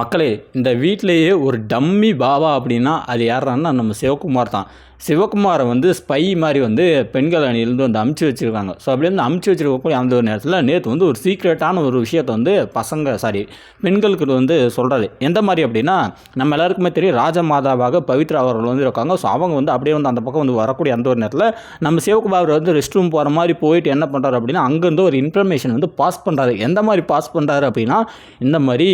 மக்களே இந்த வீட்டிலேயே ஒரு டம்மி பாபா அப்படின்னா அது யாரான்னா நம்ம சிவகுமார் தான். சிவகுமாரை வந்து ஸ்பை மாதிரி வந்து பெண்கள் அணியிலேருந்து வந்து அமுச்சு வச்சுருக்காங்க. ஸோ அப்படி வந்து அமுச்சு வச்சிருக்கக்கூடிய அந்த ஒரு நேரத்தில் நேற்று வந்து ஒரு சீக்ரெட்டான ஒரு விஷயத்தை வந்து பசங்க சாரி பெண்களுக்கு வந்து சொல்கிறாரு எந்த மாதிரி அப்படின்னா நம்ம எல்லாருக்குமே தெரியும் ராஜமாதாவாக பவித்ரா அவர்கள் வந்து இருக்காங்க. ஸோ அவங்க வந்து அப்படியே வந்து அந்த பக்கம் வந்து வரக்கூடிய அந்த ஒரு நேரத்தில் நம்ம சிவகுமார் வந்து ரெஸ்ட் ரூம் போகிற மாதிரி போயிட்டு என்ன பண்ணுறாரு அப்படின்னா அங்கேருந்து ஒரு இன்ஃபர்மேஷன் வந்து பாஸ் பண்ணுறாரு எந்த மாதிரி பாஸ் பண்ணுறாரு அப்படின்னா இந்த மாதிரி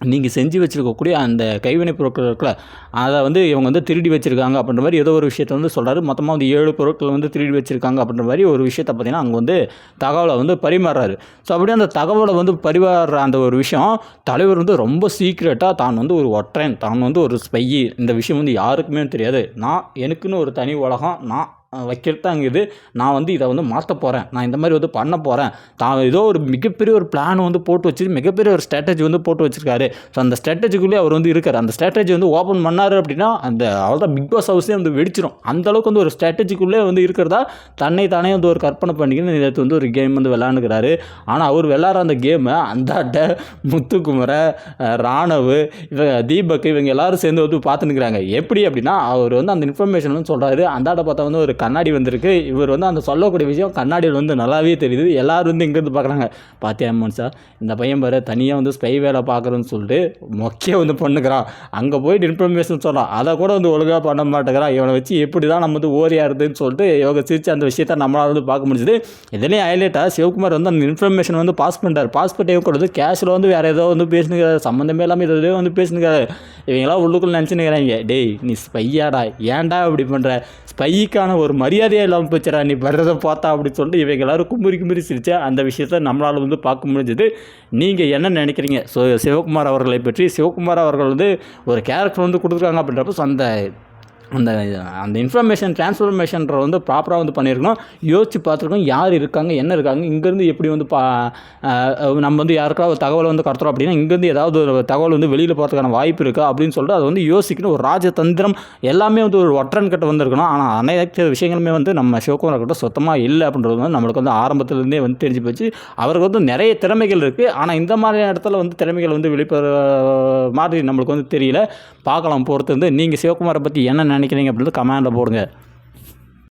நீங்கள் செஞ்சு வச்சுருக்கக்கூடிய அந்த கைவினைப் பொருட்கள் இருக்குல்ல அதை வந்து இவங்க வந்து திருடி வச்சுருக்காங்க அப்படின்ற மாதிரி ஏதோ ஒரு விஷயத்தை வந்து சொல்கிறாரு மொத்தமாக வந்து ஏழு பொருட்கள் வந்து திருடி வச்சுருக்காங்க அப்படின்ற மாதிரி ஒரு விஷயத்தை பார்த்தீங்கன்னா அங்கே வந்து தகவலை வந்து பரிமாறுறாரு. ஸோ அப்படியே அந்த தகவலை வந்து பரிமாறுற அந்த ஒரு விஷயம் தலைவர் வந்து ரொம்ப சீக்ரெட்டாக தான் வந்து ஒரு ஒற்றன் தான் வந்து ஒரு ஸ்பையி இந்த விஷயம் வந்து யாருக்குமே தெரியாது. நான் எனக்குன்னு ஒரு தனி உலகம் நான் வைக்கிறது தான் இது நான் வந்து இதை வந்து மாற்ற போகிறேன் நான் இந்த மாதிரி வந்து பண்ண போகிறேன் தான் ஏதோ ஒரு மிகப்பெரிய ஒரு பிளான் வந்து போட்டு வச்சு மிகப்பெரிய ஒரு ஸ்ட்ராட்டஜி வந்து போட்டு வச்சிருக்காரு. ஸோ அந்த ஸ்ட்ராட்டஜிக்குள்ளேயே அவர் வந்து இருக்கார். அந்த ஸ்ட்ராட்டஜி வந்து ஓப்பன் பண்ணார் அப்படின்னா அந்த அவ்வளோதான் பிக் பாஸ் ஹவுஸே வந்து வெடிச்சிடும் அந்தளவுக்கு வந்து ஒரு ஸ்ட்ராட்டஜிக்குள்ளே வந்து இருக்கிறதா தன்னை தானே வந்து ஒரு கற்பனை பண்ணிக்கின்னு நேற்று வந்து ஒரு கேம் வந்து விளாண்டுக்கிறாரு ஆனால் அவர் விளாட்ற அந்த கேமை அந்தாட்ட முத்துக்குமரை ராணவு ராணவ் இவங்க தீபக் இவங்க எல்லாரும் சேர்ந்து வந்து பார்த்துன்னுக்குறாங்க. எப்படி அப்படின்னா அவர் வந்து அந்த இன்ஃபர்மேஷன் வந்து சொல்கிறாரு அந்தாட்ட பார்த்தா வந்து ஒரு கண்ணாடி வந்திருக்கு. இவர் வந்து அந்த சொல்லக்கூடிய விஷயம் கண்ணாடியில் வந்து நல்லாவே தெரியுது. எல்லாரும் வந்து இங்கேருந்து பார்க்குறாங்க பார்த்தியா மனுஷா இந்த பையன் பாரு தனியாக வந்து ஸ்பை வேலை பார்க்குறேன்னு சொல்லிட்டு மொக்கைய வந்து பண்ணுக்கிறான். அங்கே போயிட்டு இன்ஃபர்மேஷன் சொல்கிறான் அதை கூட வந்து ஒழுங்காக பண்ண மாட்டேங்கிறான். இவனை வச்சு எப்படி தான் நம்ம வந்து ஓரியாருதுன்னு சொல்லிட்டு இவங்க சிரித்து அந்த விஷயத்த நம்மளால் வந்து பார்க்க முடிஞ்சுது. இதுலேயும் ஹைலைட்டாக சிவகுமார் வந்து அந்த இன்ஃபர்மேஷன் வந்து பாஸ் பண்ணிட்டார். பாஸ் பண்ணி கூட வந்து கேஷில் வந்து வேறு ஏதோ வந்து பேசினுக்கிறாரு. சம்மந்தமே இல்லாமல் இதோ வந்து பேசினுக்காரு இவங்களாம் உள்ளுக்குள்ளே நினச்சினுக்கிறாங்க டேய் நீ ஸ்பையாடா ஏன்டா இப்படி பண்ணுற ஸ்பைக்கான ஒரு ஒரு மரியாதையே இல்லாமல் போச்சுடா நீ வர்றதை பார்த்தா அப்படின்னு சொல்லிட்டு இவங்க எல்லாரும் கும்புரி கும்புரி சிரிச்சா அந்த விஷயத்த நம்மளால் வந்து பார்க்க முடிஞ்சது. நீங்கள் என்ன நினைக்கிறீங்க? ஸோ சிவகுமார் அவர்களை பற்றி சிவகுமார் அவர்கள் வந்து ஒரு கேரக்டர் வந்து கொடுத்துருக்காங்க அப்படின்றப்ப அந்த அந்த அந்த இன்ஃபர்மேஷன் ட்ரான்ஸ்ஃபர்மேஷன்ற வந்து ப்ராப்பராக வந்து பண்ணியிருக்கணும். யோசித்து பார்த்துருக்கோம் யார் இருக்காங்க என்ன இருக்காங்க இங்கேருந்து எப்படி வந்து பா நம்ம வந்து யாருக்காவது ஒரு தகவலை வந்து கடத்துறோம் அப்படின்னா இங்கேருந்து ஏதாவது ஒரு தகவல் வந்து வெளியில் போகிறதுக்கான வாய்ப்பு இருக்கா அப்படின்னு சொல்லிட்டு அதை வந்து யோசிக்கணும். ஒரு ராஜதந்திரம் எல்லாமே வந்து ஒரு ஒற்றன் கிட்ட வந்திருக்கணும். ஆனால் அனைத்து விஷயங்களுமே வந்து நம்ம சிவகுமார் கிட்ட சுத்தமாக இல்லை அப்படின்றது வந்து நம்மளுக்கு வந்து ஆரம்பத்துலேருந்தே வந்து தெரிஞ்சு போச்சு. அவருக்கு வந்து நிறைய திறமைகள் இருக்குது ஆனால் இந்த மாதிரியான இடத்துல வந்து திறமைகள் வந்து வெளிப்படுற மாதிரி நம்மளுக்கு வந்து தெரியல. பார்க்கலாம் பொறுத்து வந்து நீங்கள் சிவகுமாரை பற்றி என்ன நினைக்கிறீங்க அப்படின்னு கமெண்டில் போடுங்க.